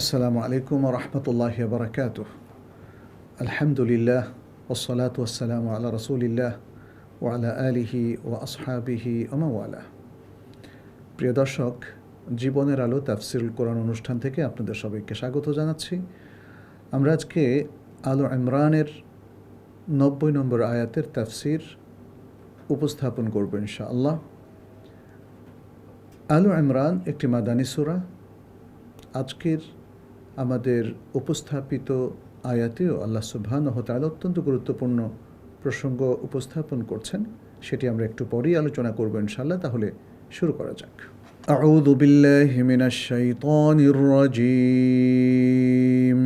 আসসালামু আলাইকুম রহমতুল্লাহ বরকাত আলহামদুলিল্লাহ ওসলাত ওসালাম আল্লাহ রসুলিল্লাহ ও আলা আলিহি ও আসহাবিহি ওমাওয়ালা প্রিয় দর্শক, জীবনের আলো তাফসিরুল কোরআন অনুষ্ঠান থেকে আপনাদের সবাইকে স্বাগত জানাচ্ছি। আমরা আজকে আলো ইমরানের নব্বই নম্বর আয়াতের তাফসির উপস্থাপন করব ইনশাআল্লাহ। আলো ইমরান একটি মাদানিসুরা আজকের আমাদের উপস্থাপিত আয়াতেও আল্লাহ সুবহান হতাল অত্যন্ত গুরুত্বপূর্ণ প্রসঙ্গ উপস্থাপন করছেন সেটি আমরা একটু পরেই আলোচনা করব ইনশাল্লাহ তাহলে শুরু করা যাক أعوذ بالله من الشيطان الرجيم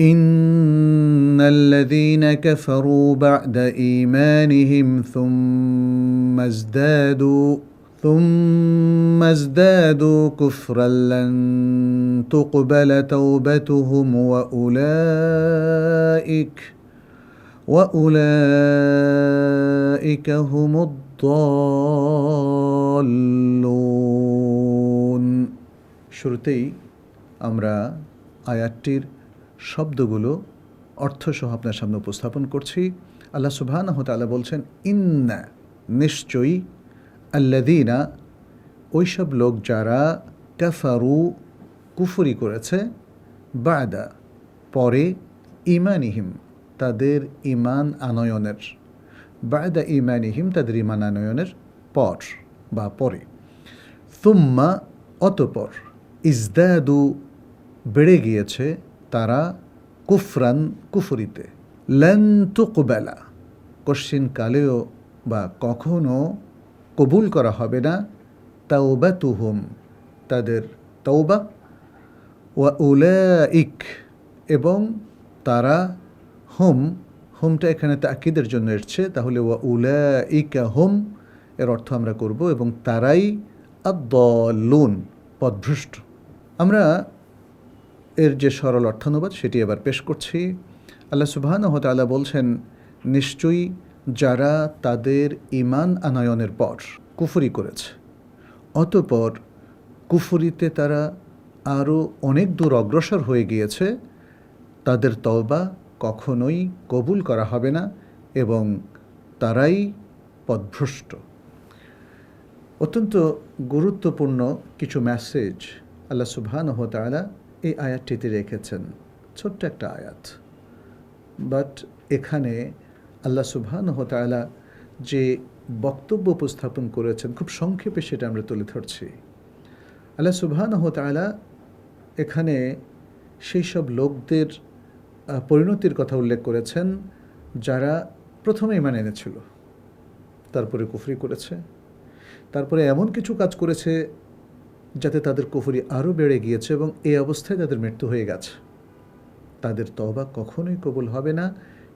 إن الذين كفروا بعد إيمانهم ثم ازدادوا ثم ازدادوا كفرا لن تقبل توبتهم واولئك واولئك هم الضالون শুরুতেই আমরা আয়াতটির শব্দগুলো অর্থসহ আপনার সামনে উপস্থাপন করছি আল্লাহ সুবহানাহু ওয়া তাআলা বলছেন ইন্না নিশ্চয়ই আল্লাদিনা ওইসব লোক যারা কাফারু, কুফরি করেছে, বাদা, পরে ইমানিহিম তাদের ইমান আনয়নের, বাদা ইমানিহিম তাদের ইমান আনয়নের পর বা পরে। তুম্মা অতপর, ইজদাদু, বেড়ে গিয়েছে তারা কুফরান, কুফরিতে। লেন তুকবেলা কালেও বা কখনো কবুল করা হবে না। তাওবা তুহুম তাদের তৌবা ওয়া উলাইক, এবং তারা হোম, হোমটা এখানে তাকিদের জন্য এসছে। তাহলে ওয়া উলাইকা হোম, এর অর্থ আমরা করব, এবং তারাই আদলুন পদভ্রষ্ট আমরা এর যে সরল অর্থানুবাদ, সেটি এবার পেশ করছি। আল্লাহ সুবহানাহু ওয়া তাআলা বলছেন, নিশ্চয়ই যারা তাদের ইমান আনয়নের পর কুফরি করেছে। অতপর কুফরিতে তারা আরও অনেক দূর অগ্রসর হয়ে গিয়েছে। তাদের তওবা কখনোই কবুল করা হবে না এবং তারাই পদভ্রষ্ট। অত্যন্ত গুরুত্বপূর্ণ কিছু মেসেজ আল্লাহ সুবহান তাআলা এই আয়াতটিতে রেখেছেন। ছোট্ট একটা আয়াত। বাট এখানে আল্লাহ সুবহান তাআলা যে বক্তব্য উপস্থাপন করেছেন, খুব সংক্ষেপে সেটা আমরা তুলে ধরছি। আল্লাহ সুবহান তাআলা এখানে সেই সব লোকদের পরিণতির কথা উল্লেখ করেছেন যারা প্রথমেই মানে এনেছিল, তারপরে কুফরি করেছে, তারপরে এমন কিছু কাজ করেছে যাতে তাদের কুফরি আরও বেড়ে গিয়েছে এবং এই অবস্থায় তাদের মৃত্যু হয়ে গেছে। তাদের তবা কখনোই কবুল হবে না।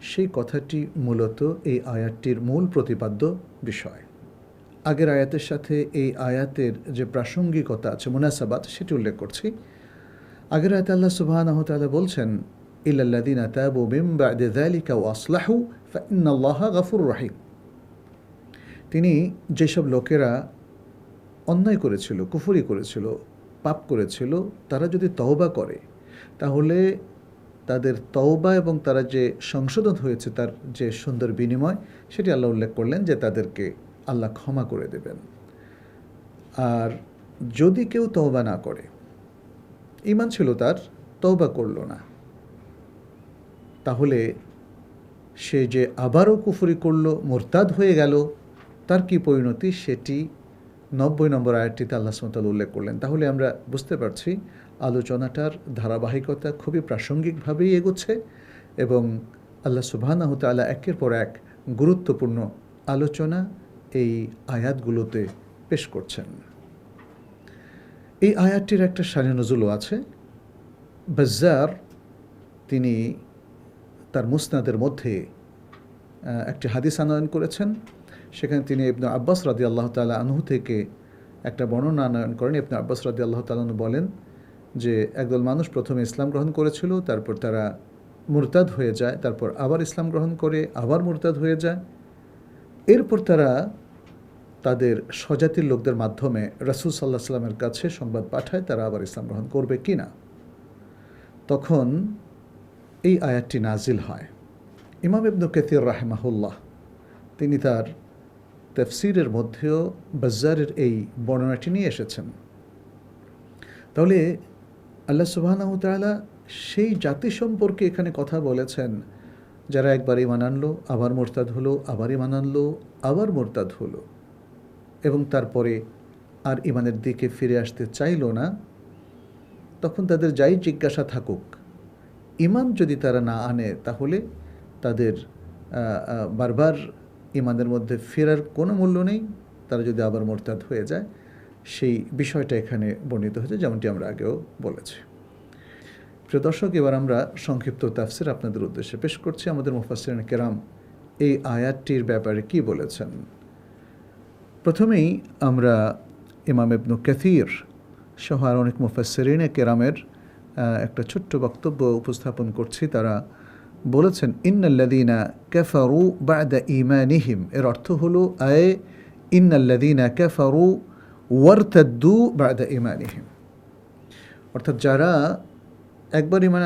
সেই কথাটি মূলত এই আয়াতটির মূল প্রতিপাদ্য বিষয়। আগের আয়াতের সাথে এই আয়াতের যে প্রাসঙ্গিকতা আছে, মুনাসাবাত, সেটি উল্লেখ করছি। আগের আয়াতে আল্লাহ তাআলা বলছেন, ইল্লাল্লাযিনা তাবু গাফুরুর রহিম। তিনি যেসব লোকেরা অন্যায় করেছিল, কুফুরি করেছিল, পাপ করেছিল, তারা যদি তওবা করে, তাহলে তাদের তওবা এবং তারা যে সংশোধন হয়েছে তার যে সুন্দর বিনিময়, সেটি আল্লাহ উল্লেখ করলেন যে তাদেরকে আল্লাহ ক্ষমা করে দেবেন। আর যদি কেউ তওবা না করে ইমান ছিল তার, তওবা করল না। তাহলে সে যে আবারও কুফরি করল, মোরতাদ হয়ে গেল, তার কি পরিণতি? সেটি নব্বই নম্বর আয়াতটিতে আল্লাহ সুমতাল উল্লেখ করলেন, তাহলে আমরা বুঝতে পারছি আলোচনাটার ধারাবাহিকতা খুবই প্রাসঙ্গিকভাবেই এগোচ্ছে এবং আল্লাহ সুবাহানাহ তালা একের পর এক গুরুত্বপূর্ণ আলোচনা এই আয়াতগুলোতে পেশ করছেন। এই আয়াতটির একটা সারি নজুলও আছে। বাজ্জার, তিনি তার মুসনাদের মধ্যে একটি হাদিস আনয়ন করেছেন। সেখানে তিনি ইবনু আব্বাস রাদি আল্লাহ তালা আনহু থেকে একটা বর্ণনা আনয়ন করেন। ইবনু আব্বাস রাদি আল্লাহ তালানু বলেন যে, একদল মানুষ প্রথমে ইসলাম গ্রহণ করেছিল, তারপর তারা মুরতাদ হয়ে যায়, তারপর আবার ইসলাম গ্রহণ করে, আবার মুরতাদ হয়ে যায়। এরপর তারা তাদের স্বজাতির লোকদের মাধ্যমে রাসুল সাল্লাহ সাল্লামের কাছে সংবাদ পাঠায়, তারা আবার ইসলাম গ্রহণ করবে কি না? তখন এই আয়াতটি নাজিল হয়। ইমাম ইবনু কেতির রাহেমাহুল্লাহ, তিনি তার তফসিরের মধ্যেও বাজ্জারের এই বর্ণনাটি নিয়ে এসেছেন। তাহলে আল্লাহ সুবাহানাহু তাআলা সেই জাতি সম্পর্কে এখানে কথা বলেছেন। যারা একবার ইমান আনলো, আবার মোরতাদ হলো, আবার ইমান আনলো, আবার মোরতাদ হলো। এবং তারপরে আর ইমানের দিকে ফিরে আসতে চাইলো না, তখন তাদের যাই জিজ্ঞাসা থাকুক ইমান যদি তারা না আনে, তাহলে তাদের বারবার ইমানের মধ্যে ফেরার কোনো মূল্য নেই, তারা যদি আবার মোরতাদ হয়ে যায়, সেই বিষয়টা এখানে বর্ণিত হয়েছে, যেমনটি আমরা আগেও বলেছি। প্রিয় দর্শক, এবার আমরা সংক্ষিপ্ত তাফসির আপনাদের উদ্দেশ্যে পেশ করছি। আমাদের মুফাসসিরিন কেরাম এই আয়াতটির ব্যাপারে কি বলেছেন? প্রথমেই আমরা ইমাম ইবনু কাথির সহ আর অনেক মুফাসসিরিন কেরামের একটা ছোট্ট বক্তব্য উপস্থাপন করছি। তারা বলেছেন ইন্নাল্লাদিনা কাফারু বাদা ইমানিহিম এর অর্থ হলো, আয়ে ইন্নাল্লাদিনা কাফারু ওয়ারতাদ্দু বাদা ইমানিহিম অর্থাৎ যারা একবার ইমান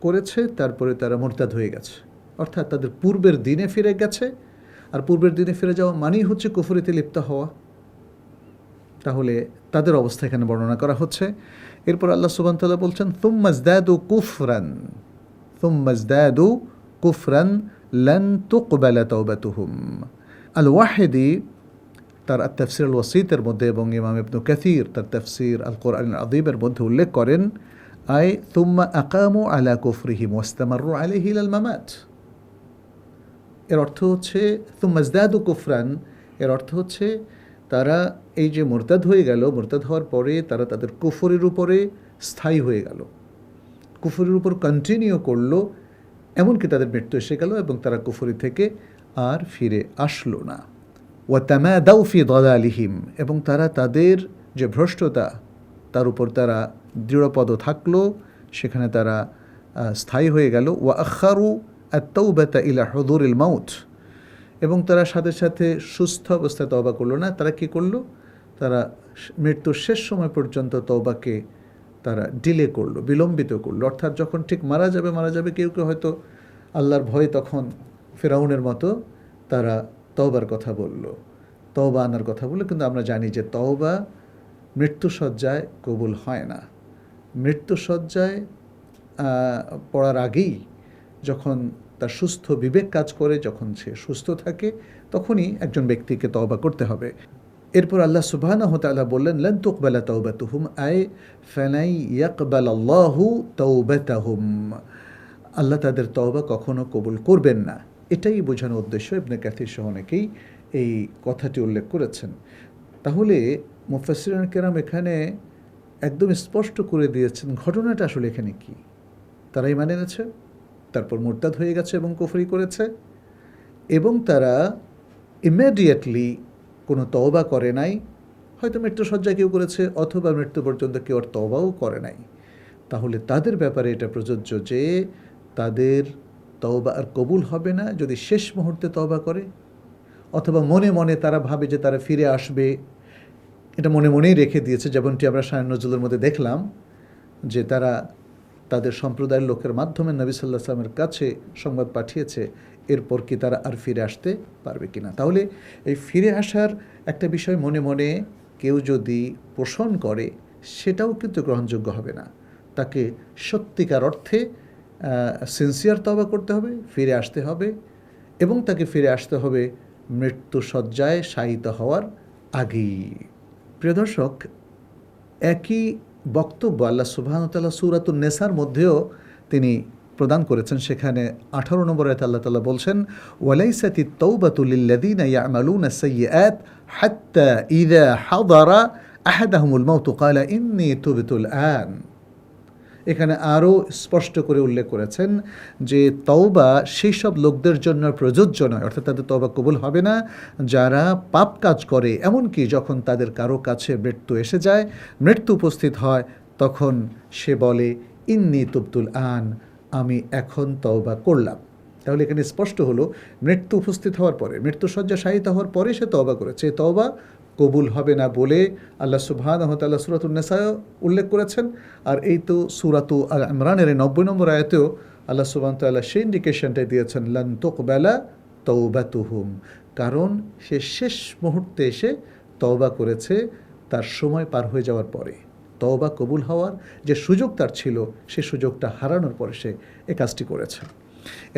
করেছে, তারপরে তারা মোরতাদ হয়ে গেছে। অর্থাৎ তাদের পূর্বের দিনে ফিরে গেছে। আর পূর্বের দিনে ফিরে যাওয়া মানেই হচ্ছে কুফরিতে লিপ্ত হওয়া। তাহলে তাদের অবস্থা এখানে বর্ণনা করা হচ্ছে। এরপর আল্লাহ সুবান তাল্লাহ বলছেন তুম্মাজদাদু কুফরান তুম্মাজদাদু কুফরান লান তুকবালা তওবাতুহুম আল ওয়াহেদি তার তফসির আল ওয়াসিতের মধ্যে এবং ইমাম ইবনু কাথির তার তফসির আল কোরআন আদিবের মধ্যে উল্লেখ করেন আই তুম্মা আকামু আলা কুফরিহিম ওয়াস্তামারু আলাইহি আল মামাত এর অর্থ হচ্ছে তুমাজদাদু কুফরান এর অর্থ হচ্ছে, তারা এই যে মোরতাদ হয়ে গেল, মোরতাদ হওয়ার পরে তারা তাদের কুফরের উপরে স্থায়ী হয়ে গেল। কুফরের উপর কন্টিনিউ করল, এমনকি তাদের মৃত্যু এসে গেল এবং তারা কুফুরি থেকে আর ফিরে আসলো না। ওয়াতামা দাউফি দলালিহিম, এবং তারা তাদের যে ভ্রষ্টতা, তার উপর তারা দৃঢ়পদ থাকল, সেখানে তারা স্থায়ী হয়ে গেল। ওয়া আখারু আত্মৌবাতা ইলা হদুরিল মাউথ এবং তারা সাথে সাথে সুস্থ অবস্থায় তওবা করল না। তারা কি করল? তারা মৃত্যুর শেষ সময় পর্যন্ত তওবাকে তারা ডিলে করল, বিলম্বিত করল। অর্থাৎ যখন ঠিক মারা যাবে মারা যাবে কেউ কেউ হয়তো আল্লাহর ভয়ে তখন ফেরাউনের মতো তারা তওবার কথা বলল। তওবা আনার কথা বলল, কিন্তু আমরা জানি যে তওবা মৃত্যুসজ্জায় কবুল হয় না। মৃত্যুসজ্জায় পড়ার আগেই যখন তার সুস্থ বিবেক কাজ করে, যখন সে সুস্থ থাকে, তখনই একজন ব্যক্তিকে তওবা করতে হবে। এরপর আল্লাহ তাআলা বললেন লান তুকবালা তাওবাতুহুম আয় ফেনাই ইয়াকবাল আল্লাহু তাওবাতাহুম। আল্লাহ তাদের তওবা কখনো কবুল করবেন না। এটাই বোঝানোর উদ্দেশ্য ইবনে ক্যাথির সহ অনেকেই এই কথাটি উল্লেখ করেছেন। তাহলে মুফাসসিরিন কেরাম এখানে একদম স্পষ্ট করে দিয়েছেন ঘটনাটা আসলে এখানে কি। তারাই মানে এনেছে তারপর মোরতাদ হয়ে গেছে এবং কুফরি করেছে এবং তারা ইমিডিয়েটলি কোনো তওবা করে নাই, হয়তো মৃত্যুসজ্জা কেউ করেছে অথবা মৃত্যু পর্যন্ত কেউ আর তওবাও করে নাই। তাহলে তাদের ব্যাপারে এটা প্রযোজ্য যে তাদের তওবা আর কবুল হবে না যদি শেষ মুহূর্তে তওবা করে, অথবা মনে মনে তারা ভাবে যে তারা ফিরে আসবে। এটা মনে মনেই রেখে দিয়েছে, যেমনটি আমরা শায়ন নজরুলের মধ্যে দেখলাম, যে তারা তাদের সম্প্রদায়ের লোকের মাধ্যমে নবী সাল্লাহ সাল্লামের কাছে সংবাদ পাঠিয়েছে এরপর কি তারা আর ফিরে আসতে পারবে কিনা? তাহলে এই ফিরে আসার একটা বিষয় মনে মনে কেউ যদি পোষণ করে, সেটাও কিন্তু গ্রহণযোগ্য হবে না। তাকে সত্যিকার অর্থে সিনসিয়ার তবা করতে হবে, ফিরে আসতে হবে এবং তাকে ফিরে আসতে হবে মৃত্যু সজ্জায় শায়িত হওয়ার আগেই। প্রিয় দর্শক, একই বক্তব্য আল্লাহ সুবাহতাল্লাহ সুরাতুল নেসার মধ্যেও তিনি প্রদান করেছেন, সেখানে আঠারো নম্বর আয়াতে আল্লাহ তাআলা বলছেন ওয়ালাইসাতি তৌবাতুলিল্লাযীনা ইয়ামালুনা সাইয়্যাত হাত্তা ইযা হাদারা আহাদাহুমুল মাউতু, ক্বালা ইন্নী তুবতুল আন। এখানে আরও স্পষ্ট করে উল্লেখ করেছেন যে তওবা সেই সব লোকদের জন্য প্রযোজ্য নয়, অর্থাৎ তাদের তওবা কবুল হবে না। যারা পাপ কাজ করে, এমনকি যখন তাদের কারও কাছে মৃত্যু এসে যায়, মৃত্যু উপস্থিত হয়, তখন সে বলে, ইন্নি তুবতুল আন। আমি এখন তওবা করলাম। তাহলে এখানে স্পষ্ট হলো, মৃত্যু উপস্থিত হওয়ার পরে, মৃত্যুসজ্জা শায়িত হওয়ার পরে সে তওবা করেছে। তওবা কবুল হবে না বলে আল্লাহ সুবহান তাল্লাহ সুরাতুন্নেসায় উল্লেখ করেছেন। আর এই তো সুরাতু আল ইমরানের নব্বই নম্বর আয়তেও আল্লাহ সুবহান তাল্লাহ সেই ইন্ডিকেশনটাই দিয়েছেন, লান তোকবেলা তৌবাতুহুম কারণ সে শেষ মুহূর্তে এসে তওবা করেছে, তার সময় পার হয়ে যাওয়ার পরে। তওবা কবুল হওয়ার যে সুযোগ তার ছিল, সে সুযোগটা হারানোর পরে সে এ কাজটি করেছে।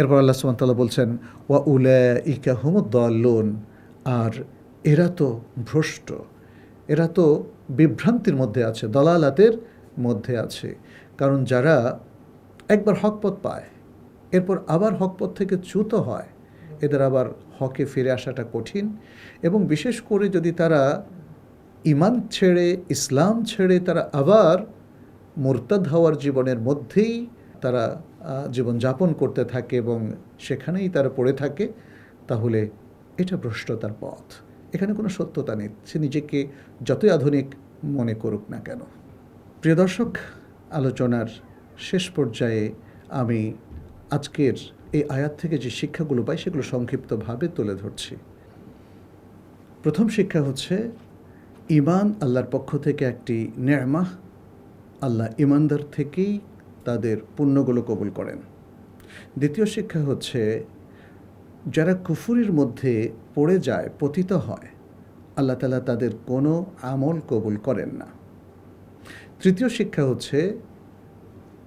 এরপর আল্লাহ সুমতাল্লাহ বলছেন, ওয়া উলা ইকা হুমুদ্দল্লোন আর এরা তো ভ্রষ্ট, এরা তো বিভ্রান্তির মধ্যে আছে, দলালাতের মধ্যে আছে। কারণ যারা একবার হকপথ পায়, এরপর আবার হকপথ থেকে চ্যুত হয়, এদের আবার হকে ফিরে আসাটা কঠিন। এবং বিশেষ করে যদি তারা ইমান ছেড়ে ইসলাম ছেড়ে তারা আবার মোরতাদ হওয়ার জীবনের মধ্যেই তারা আহ, জীবনযাপন করতে থাকে এবং সেখানেই তারা পড়ে থাকে। তাহলে এটা ভ্রষ্টতার পথ। এখানে কোনো সত্যতা নেই। সে নিজেকে যতই আধুনিক মনে করুক না কেন। প্রিয় দর্শক আলোচনার শেষ পর্যায়ে আমি আজকের এই আয়াত থেকে যে শিক্ষাগুলো পাই সেগুলো সংক্ষিপ্তভাবে তুলে ধরছি। প্রথম শিক্ষা হচ্ছে ইমান আল্লাহর পক্ষ থেকে একটি নেয়ামাহ আল্লাহ ইমানদার থেকেই তাদের পুণ্যগুলো কবুল করেন। দ্বিতীয় শিক্ষা হচ্ছে, যারা কুফুরির মধ্যে পড়ে যায়, পতিত হয়, আল্লাহ তালা তাদের কোনো আমল কবুল করেন না। তৃতীয় শিক্ষা হচ্ছে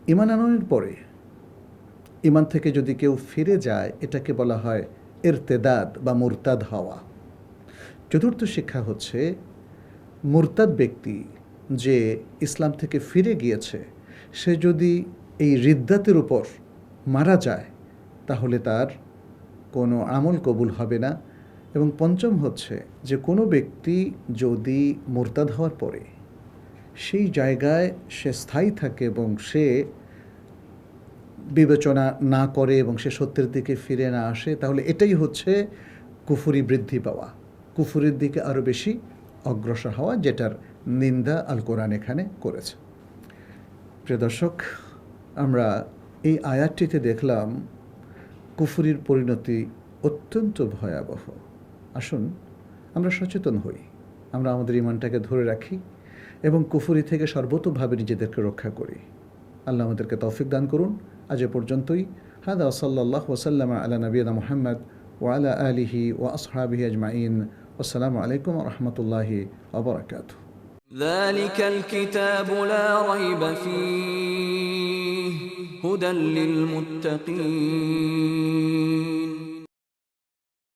ইমান আনয়নের পরে ইমান থেকে যদি কেউ ফিরে যায়, এটাকে বলা হয় এরতেদাদ বা মুরতাদ হওয়া। চতুর্থ শিক্ষা হচ্ছে মুরতাদ ব্যক্তি যে ইসলাম থেকে ফিরে গিয়েছে, সে যদি এই রিদ্দাতের উপর মারা যায়, তাহলে তার কোনো আমল কবুল হবে না। এবং পঞ্চম হচ্ছে যে কোনো ব্যক্তি যদি মোরতাদ হওয়ার পরে সেই জায়গায় সে স্থায়ী থাকে এবং সে বিবেচনা না করে এবং সে সত্যের দিকে ফিরে না আসে, তাহলে এটাই হচ্ছে কুফুরি বৃদ্ধি পাওয়া। কুফুরির দিকে আরও বেশি অগ্রসর হওয়া, যেটার নিন্দা আল কোরআন এখানে করেছে। প্রিয় দর্শক, আমরা এই আয়াতটিতে দেখলাম, কুফুরির পরিণতি অত্যন্ত ভয়াবহ। আসুন, আমরা সচেতন হই, আমরা আমাদের ইমানটাকে ধরে রাখি এবং কুফুরি থেকে সর্বতোভাবে নিজেদেরকে রক্ষা করি। আল্লাহ আমাদেরকে তৌফিক দান করুন। আজ এ পর্যন্তই। হাদা সাল্লাহ ওসাল্লাম আলা নবীনা মোহাম্মদ ওয়ালা আলিহি ও আসহাবিহি আজমাইন। والسلام عليكم ورحمة الله وبركاته. ذلك الكتاب لا ريب فيه هدى للمتقين.